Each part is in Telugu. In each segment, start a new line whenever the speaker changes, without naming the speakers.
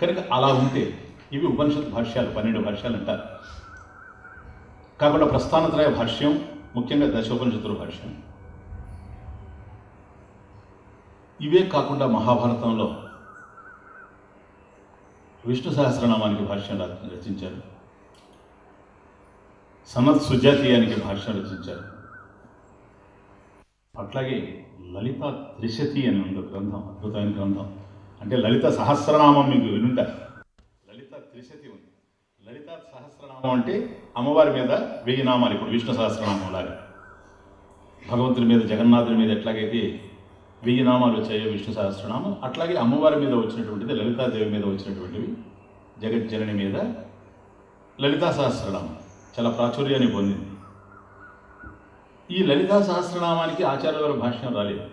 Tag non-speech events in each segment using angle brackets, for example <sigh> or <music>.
కనుక అలా ఉంటే ఇవి ఉపనిషత్ భాష్యాలు పన్నెండు భాష్యాలు అంటారు. కాకుండా ప్రస్థానత్రయ భాష్యం ముఖ్యంగా దశోపనిషత్తుల భాష్యం. ఇవే కాకుండా మహాభారతంలో విష్ణు సహస్రనామానికి భాష్యం రచించారు. సనత్ సుజాతీయానికి భాష్యం రచించారు. అట్లాగే లలిత త్రిశతి అని ఉంది ఒక గ్రంథం అద్భుతమైన గ్రంథం. అంటే లలిత సహస్రనామం మీకు వినుంటారు. లలిత త్రిశతి ఉంది. లలిత సహస్రనామం అంటే అమ్మవారి మీద వెయ్యి నామాలు. ఇప్పుడు విష్ణు సహస్రనామం లాగా. భగవంతుని మీద జగన్నాథుని మీద ఎట్లాగైతే వెయ్యి నామాలు వచ్చాయో విష్ణు సహస్రనామం అట్లాగే అమ్మవారి మీద వచ్చినటువంటిది లలితాదేవి మీద వచ్చినటువంటివి జగజ్జనని మీద లలితా సహస్రనామం. చాలా ప్రాచుర్యాన్ని పొందింది. ఈ లలితా సహస్రనామానికి ఆచార్యుల భాష్యం రాలేదు.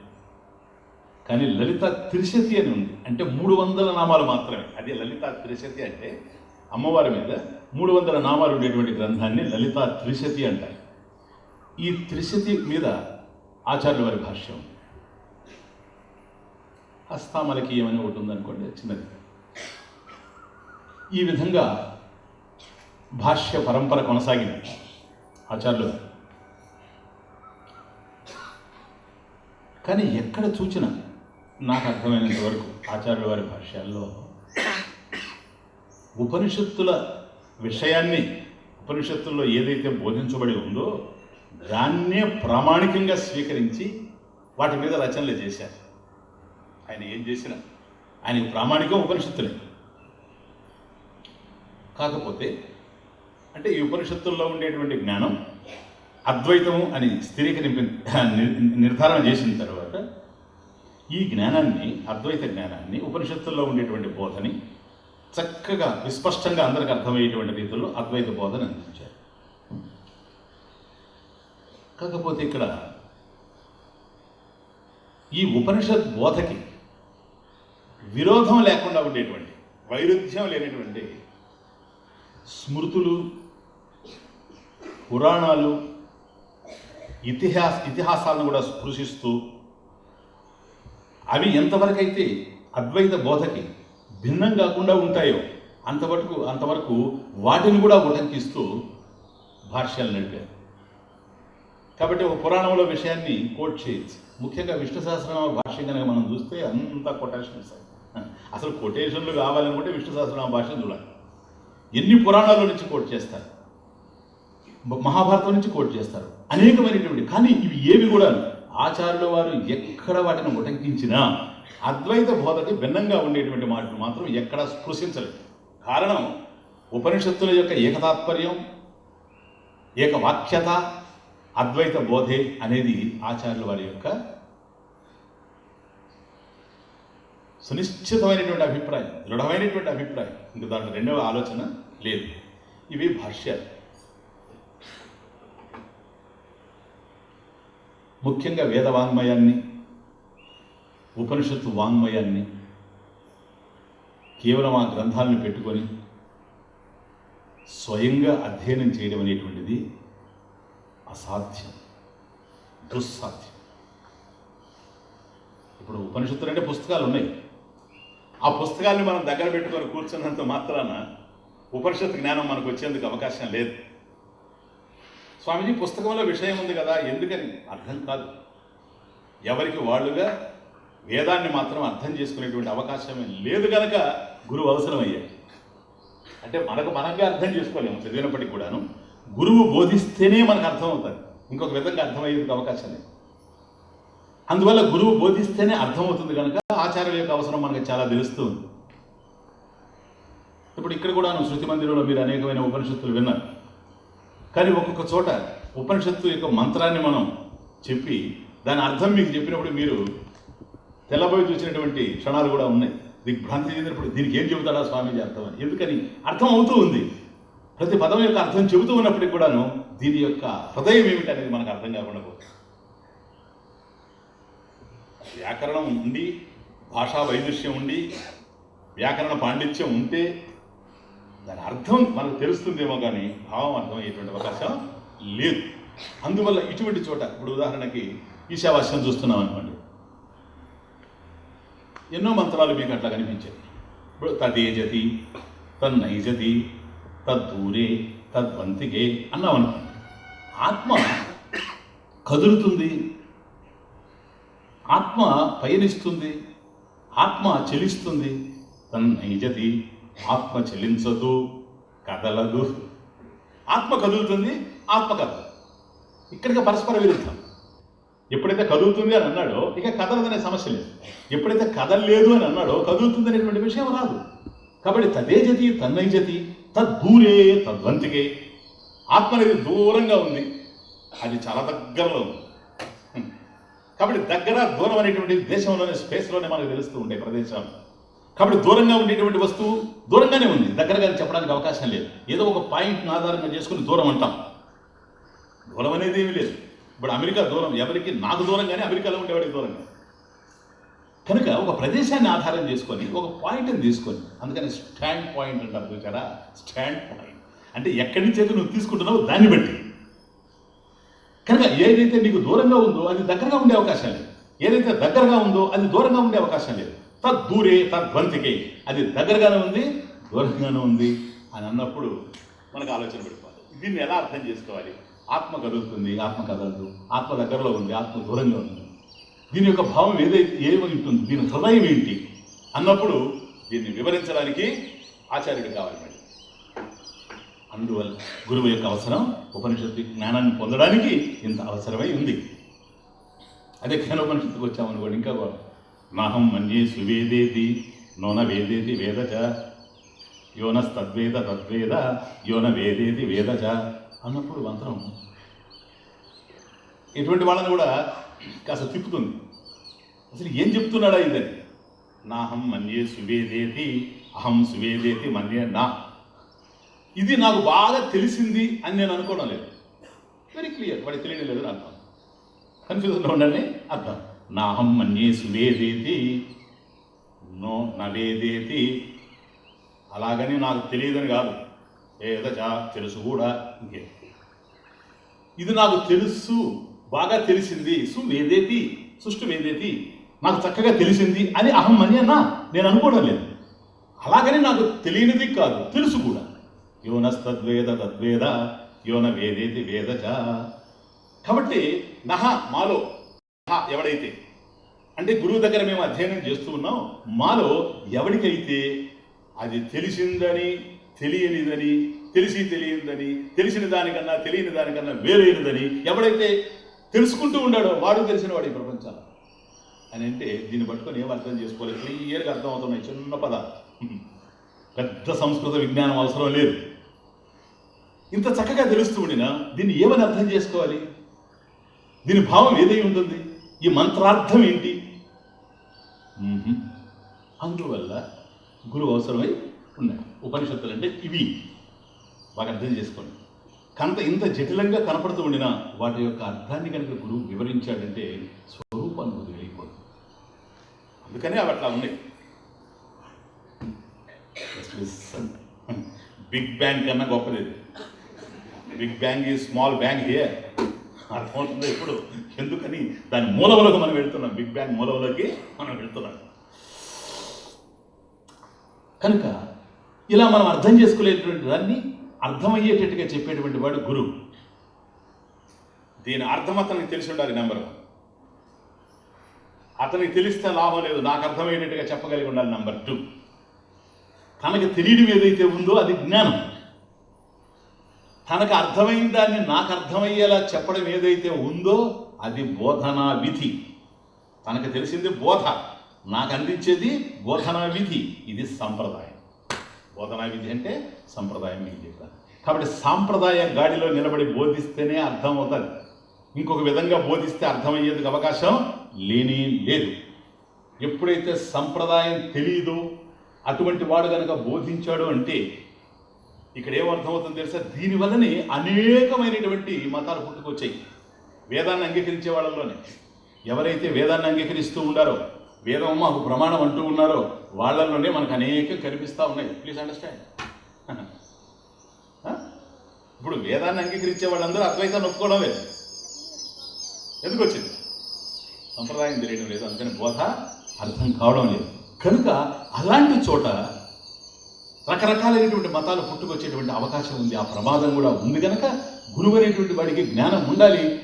కానీ లలిత త్రిశతి అని ఉంది. అంటే మూడు వందల నామాలు మాత్రమే. అదే లలిత త్రిశతి అంటే అమ్మవారి మీద మూడు వందల నామాలు ఉండేటువంటి గ్రంథాన్ని లలిత త్రిశతి అంటారు. ఈ త్రిశతి మీద ఆచార్యుల వారి భాష్యం. హస్తామలకి ఏమని ఒకటి ఉందనుకోండి చిన్నది. ఈ విధంగా భాష్య పరంపర కొనసాగింది ఆచార్యులు కానీ ఎక్కడ చూచినా నాకు అర్థమైనంత వరకు ఆచార్యుల వారి భాష్యాల్లో ఉపనిషత్తుల విషయాన్ని ఉపనిషత్తుల్లో ఏదైతే బోధించబడి ఉందో దాన్నే ప్రామాణికంగా స్వీకరించి వాటి మీద రచనలు చేశారు. ఆయన ఏం చేసినా ఆయనకి ప్రామాణికం ఉపనిషత్తులే. కాకపోతే అంటే ఈ ఉపనిషత్తుల్లో ఉండేటువంటి జ్ఞానం అద్వైతము అని స్థిరీకరింపి నిర్ధారణ చేసిన తర్వాత ఈ జ్ఞానాన్ని అద్వైత జ్ఞానాన్ని ఉపనిషత్తుల్లో ఉండేటువంటి బోధని చక్కగా విస్పష్టంగా అందరికి అర్థమయ్యేటువంటి రీతిలో అద్వైత బోధన అందించారు. కాకపోతే ఇక్కడ ఈ ఉపనిషత్ బోధకి విరోధం లేకుండా ఉండేటువంటి వైరుధ్యం లేనటువంటి స్మృతులు పురాణాలు ఇతిహాస ఇతిహాసాలను కూడా స్పృశిస్తూ అవి ఎంతవరకైతే అద్వైత బోధకి భిన్నం కాకుండా ఉంటాయో అంతవరకు అంతవరకు వాటిని కూడా ఉల్లంఘిస్తూ భాష్యాలు నడిపారు కాబట్టి ఒక పురాణంలో విషయాన్ని కోట్ చేయొచ్చు. ముఖ్యంగా విష్ణు సహస్రనామ భాష్యం కనుక మనం చూస్తే అంతా కొటేషన్స్ అసలు కొటేషన్లు కావాలనుకుంటే విష్ణు సహస్రనామ భాష చూడాలి. ఎన్ని పురాణాల నుంచి కోట్ చేస్తారు? మహాభారతం నుంచి కోట్ చేస్తారు. అనేకమైనటువంటి కానీ ఇవి ఏవి కూడా ఆచార్యుల వారు ఎక్కడ వాటిని ఉటంకించినా అద్వైత బోధకి భిన్నంగా ఉండేటువంటి మాటలు మాత్రం ఎక్కడ స్పృశించలేదు. కారణం ఉపనిషత్తుల యొక్క ఏకతాత్పర్యం ఏకవాక్యత అద్వైత బోధే అనేది ఆచార్యుల వారి యొక్క సునిశ్చితమైనటువంటి అభిప్రాయం దృఢమైనటువంటి అభిప్రాయం. ఇంకా దాంట్లో రెండవ ఆలోచన లేదు. ఇవి భాష్యాలు. ముఖ్యంగా వేద వాంగ్మయాన్ని ఉపనిషత్తు వాంగ్మయాన్ని కేవలం ఆ గ్రంథాలను పెట్టుకొని స్వయంగా అధ్యయనం చేయడం అనేటువంటిది అసాధ్యం దుస్సాధ్యం. ఇప్పుడు ఉపనిషత్తులు అంటే పుస్తకాలు ఉన్నాయి. ఆ పుస్తకాల్ని మనం దగ్గర పెట్టుకొని కూర్చున్నంత మాత్రాన ఉపనిషత్తు జ్ఞానం మనకు వచ్చేందుకు అవకాశం లేదు. స్వామిజీ పుస్తకంలో విషయం ఉంది కదా ఎందుకని? అర్థం కాదు. ఎవరికి వాళ్ళుగా వేదాన్ని మాత్రం అర్థం చేసుకునేటువంటి అవకాశమే లేదు కనుక గురువు అవసరమయ్యాయి అంటే మనకు మనంగా అర్థం చేసుకోలేము చదివినప్పటికీ కూడాను. గురువు బోధిస్తేనే మనకు అర్థమవుతుంది ఇంకొక విధంగా అర్థమయ్యేందుకు అవకాశం లేదు. అందువల్ల గురువు బోధిస్తేనే అర్థమవుతుంది కనుక ఆచార్యుల యొక్క అవసరం మనకు చాలా తెలుస్తూ ఉంది ఇప్పుడు ఇక్కడ కూడాను శృతి మందిరంలో మీరు అనేకమైన ఉపనిషత్తులు విన్నారు. కానీ ఒక్కొక్క చోట ఉపనిషత్తు యొక్క మంత్రాన్ని మనం చెప్పి దాని అర్థం మీకు చెప్పినప్పుడు మీరు తెల్లబోయి చూసినటువంటి క్షణాలు కూడా ఉన్నాయి. దిగ్భ్రాంతి చెందినప్పుడు దీనికి ఏం చెబుతాడా స్వామీజీ అర్థం అని. ఎందుకని? అర్థం అవుతూ ఉంది. ప్రతి పదం యొక్క అర్థం చెబుతూ ఉన్నప్పటికీ కూడాను దీని యొక్క హృదయం ఏమిటి అనేది మనకు అర్థం కాకుండా పోతుంది. వ్యాకరణం ఉండి భాషా వైదుష్యం ఉండి వ్యాకరణ పాండిత్యం ఉంటే దాని అర్థం మనకు తెలుస్తుందేమో కానీ భావం అర్థమయ్యేటువంటి అవకాశం లేదు. అందువల్ల ఇటువంటి చోట ఇప్పుడు ఉదాహరణకి ఈశావాస్యం చూస్తున్నాం అనుకోండి. ఎన్నో మంత్రాలు మీకు అట్లా కనిపించాయి. ఇప్పుడు తదేజతి తన్నైజతి తద్దూరే తద్వంతికే అన్నాం అనుకోండి. ఆత్మ కదులుతుంది. ఆత్మ పయనిస్తుంది. ఆత్మ చెలిస్తుంది. తన్నైజతి ఆత్మ చెల్లించదు కదలదు. ఆత్మ కదులుతుంది ఆత్మ కదలదు. ఇక్కడికి పరస్పర విరుద్ధం. ఎప్పుడైతే కదులుతుంది అని అన్నాడో ఇక కదలదనే సమస్య లేదు. ఎప్పుడైతే కదలలేదు అని అన్నాడో కదులుతుంది అనేటువంటి విషయం రాదు. కాబట్టి తదేజతి తన్నైజతి తద్దూరే తద్వంతికే. ఆత్మ అనేది దూరంగా ఉంది. అది చాలా దగ్గరలో ఉంది. కాబట్టి దగ్గర దూరం అనేటువంటి దేశంలోనే స్పేస్లోనే మనకు తెలుస్తూ ఉంటాయి ప్రదేశాలు. కాబట్టి దూరంగా ఉండేటువంటి వస్తువు దూరంగానే ఉంది. దగ్గరగా చెప్పడానికి అవకాశం లేదు. ఏదో ఒక పాయింట్ని ఆధారంగా చేసుకుని దూరం అంటాం. దూరం అనేది ఏమీ లేదు. ఇప్పుడు అమెరికా దూరం ఎవరికి? నాకు దూరంగానే అమెరికాలో ఉండేవాడికి దూరంగా కనుక ఒక ప్రదేశాన్ని ఆధారం చేసుకొని ఒక పాయింట్ని తీసుకొని అందుకని స్టాండ్ పాయింట్ అంటారు చూసారా స్టాండ్ పాయింట్. అంటే ఎక్కడి నుంచి అయితే నువ్వు తీసుకుంటున్నావో దాన్ని బట్టి. కనుక ఏదైతే నీకు దూరంగా ఉందో అది దగ్గరగా ఉండే అవకాశం లేదు. ఏదైతే దగ్గరగా ఉందో అది దూరంగా ఉండే అవకాశం లేదు. తద్దూరే తద్వంతికే. అది దగ్గరగానే ఉంది దూరంగానే ఉంది అని అన్నప్పుడు మనకు ఆలోచన పెట్టుకోవాలి. దీన్ని ఎలా అర్థం చేసుకోవాలి? ఆత్మ కదులుతుంది ఆత్మ కదలదు. ఆత్మ దగ్గరలో ఉంది ఆత్మ దూరంగా ఉంది. దీని యొక్క భావం ఏదైతే ఏమని ఉంటుంది? దీని హృదయం ఏంటి? అన్నప్పుడు దీన్ని వివరించడానికి ఆచార్యుడు కావాలి మరి. అందువల్ల గురువు యొక్క అవసరం ఉపనిషత్తు జ్ఞానాన్ని పొందడానికి ఇంత అవసరమై ఉంది. అదే జ్ఞానోపనిషత్తుకు వచ్చామనుకోండి ఇంకా నాహం మన్యే సువేదేది నోన వేదేది వేదచ. యోనస్తద్వేద తద్వేద యోన వేదేది వేదచ అన్నప్పుడు మంత్రం ఇటువంటి వాళ్ళని కూడా కాస్త తిప్పుతుంది. అసలు ఏం చెప్తున్నాడా ఇదని నాహం మన్యే సువేదేతి అహం సువేదేతి మన్యే నా. ఇది నాకు బాగా తెలిసింది అని నేను అనుకోవడం లేదు. వెరీ క్లియర్ వాడికి తెలియడం లేదు అర్థం. కన్ఫ్యూజన్లో ఉండాలని అర్థం. నాహం మన్యే సువేదేతి నో నవేదేతి అలాగని నాకు తెలియదని కాదు. ఏదచా తెలుసు కూడా ఇంకే. ఇది నాకు తెలుసు బాగా తెలిసింది. సువేదేతి సుష్టి వేదేతి నాకు చక్కగా తెలిసింది అని అహం అని అన్నా నేను అనుకోవడం లేదు. అలాగని నాకు తెలియనిది కాదు తెలుసు కూడా. యోనస్తద్వేద తద్వేద యోన వేదేతి వేదచ కాబట్టి నహ మాలో నహ ఎవడైతే? అంటే గురువు దగ్గర మేము అధ్యయనం చేస్తూ ఉన్నాం. మాలో ఎవరికైతే అది తెలిసిందని తెలియనిదని తెలిసి తెలియనిదని తెలిసిన దానికన్నా తెలియని దానికన్నా వేరైనదని ఎవడైతే తెలుసుకుంటూ ఉన్నాడో వాడు తెలిసిన వాడు ఈ ప్రపంచాలు అని అంటే దీన్ని పట్టుకొని ఏం అర్థం చేసుకోలేదు క్లియర్గా అర్థం అవుతున్నాయి చిన్న పదాలు. పెద్ద సంస్కృత విజ్ఞానం అవసరం లేదు. ఇంత చక్కగా తెలుస్తూ ఉండినా దీన్ని ఏమని అర్థం చేసుకోవాలి? దీని భావం ఏదై ఉంటుంది? ఈ మంత్రార్థం ఏంటి? అందువల్ల గురువు అవసరమై ఉన్నాయి. ఉపనిషత్తులు అంటే ఇవి. బాగా అర్థం చేసుకోండి. కనుక ఇంత జటిలంగా కనపడుతూ ఉండినా వాటి యొక్క అర్థాన్ని కనుక గురువు వివరించాడంటే స్వరూపాన్ని కొద్దిగా వెళ్ళిపోతుంది అందుకనే అవి అట్లా ఉన్నాయి. బిగ్ బ్యాంగ్ కన్నా గొప్పది. బిగ్ బ్యాంగ్ ఈ స్మాల్ బ్యాంగ్ హియర్ అర్థమవుతుంది ఇప్పుడు? ఎందుకని? దాని మూలవలోకి మనం వెళ్తున్నాం. బిగ్ బ్యాంగ్ మూలవలకి మనం వెళ్తున్నాం. కనుక ఇలా మనం అర్థం చేసుకోలేటువంటి దాన్ని అర్థమయ్యేటట్టుగా చెప్పేటువంటి వాడు గురువు. దీని అర్థం అతనికి తెలిసి ఉండాలి నెంబర్ వన్ అతనికి తెలిస్తే లాభం లేదు. నాకు అర్థమయ్యేటట్టుగా చెప్పగలిగి ఉండాలి నెంబర్ టూ తనకి తెలియడం ఏదైతే ఉందో అది జ్ఞానం. తనకు అర్థమైన దాన్ని నాకు అర్థమయ్యేలా చెప్పడం ఏదైతే ఉందో అది బోధనా విధి. తనకు తెలిసింది బోధ. నాకు అందించేది బోధనా విధి. ఇది సంప్రదాయం. బోధనా విధి అంటే సంప్రదాయం మీకు చెప్పాను కాబట్టి సాంప్రదాయ గాడిలో నిలబడి బోధిస్తేనే అర్థమవుతుంది. ఇంకొక విధంగా బోధిస్తే అర్థమయ్యేందుకు అవకాశం లేని లేదు. ఎప్పుడైతే సంప్రదాయం తెలియదు అటువంటి వాడు కనుక బోధించాడు అంటే ఇక్కడ ఏమర్థమవుతుందో తెలుసా? దీనివల్లనే అనేకమైనటువంటి మతాలు పుట్టుకొచ్చాయి. వేదాన్ని అంగీకరించే వాళ్ళలోనే ఎవరైతే వేదాన్ని అంగీకరిస్తూ ఉండారో వేదం మాకు ప్రమాణం అంటూ ఉన్నారో వాళ్ళలోనే మనకు అనేకం కనిపిస్తూ ఉన్నాయి. ప్లీజ్ అండర్స్టాండ్ <laughs> ఇప్పుడు వేదాన్ని అంగీకరించే వాళ్ళందరూ అద్వైతాన్ని ఒప్పుకోవడం ఎందుకు వచ్చింది? సంప్రదాయం తెలియడం లేదు అందుకని బోధ అర్థం కావడం లేదు. కనుక అలాంటి చోట రకరకాలైనటువంటి మతాలు పుట్టుకొచ్చేటువంటి అవకాశం ఉంది. ఆ ప్రమాదం కూడా ఉంది కనుక గురువు అనేటువంటి వాడికి జ్ఞానం ఉండాలి.